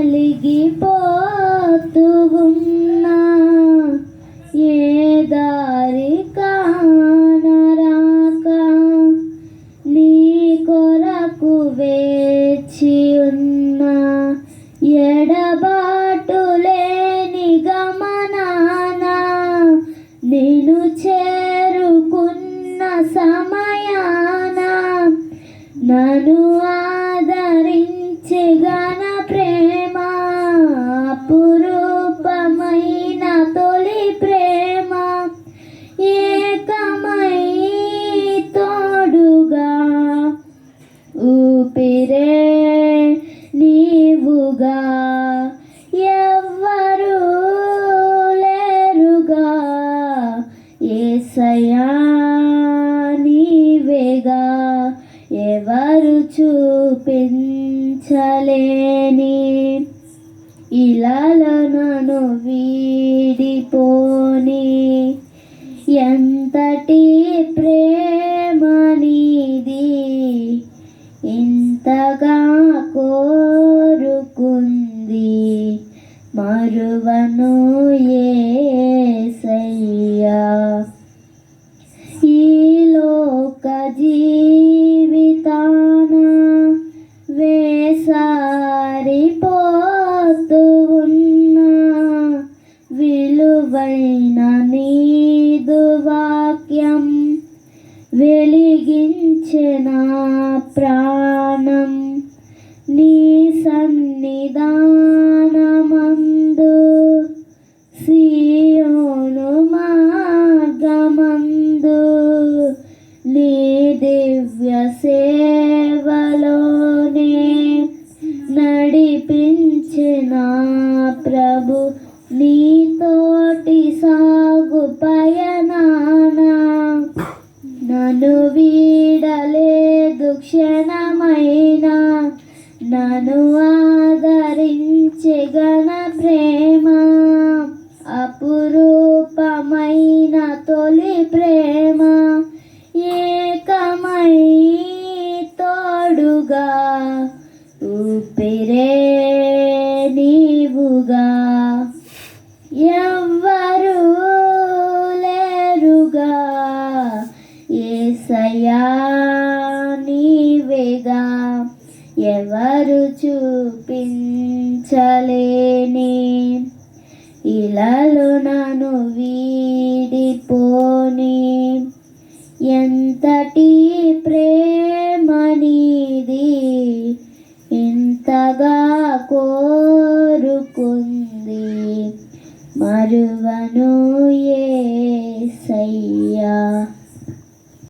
നൽകി പോ చూపించలేని ఇలాలను వీడిపోని ఎంతటి ప్రేమనిది ఇంతగా కోరుకుంది మరువను ఏ విలువైన నీదు వాక్యం వెలిగించిన ప్రాణం? నీ సన్నిధానమందు సియోను మార్గమందు నీ దివ్య సేవలోనే నడిపించిన ప్రభు? నీ నన్ను వీడలేదు క్షణమైనా. నన్ను ఆదరించే గణ ప్రేమ. అపురూపమైన తొలి ప్రేమ. ఏకమై తోడుగా కదా ఎవరు చూపించలేని ఇలాలో నన్ను వీడిపోని. ఎంతటి ప్రేమనిది ఇంతగా కోరుకుంది. మరువను ఏ సయ్యా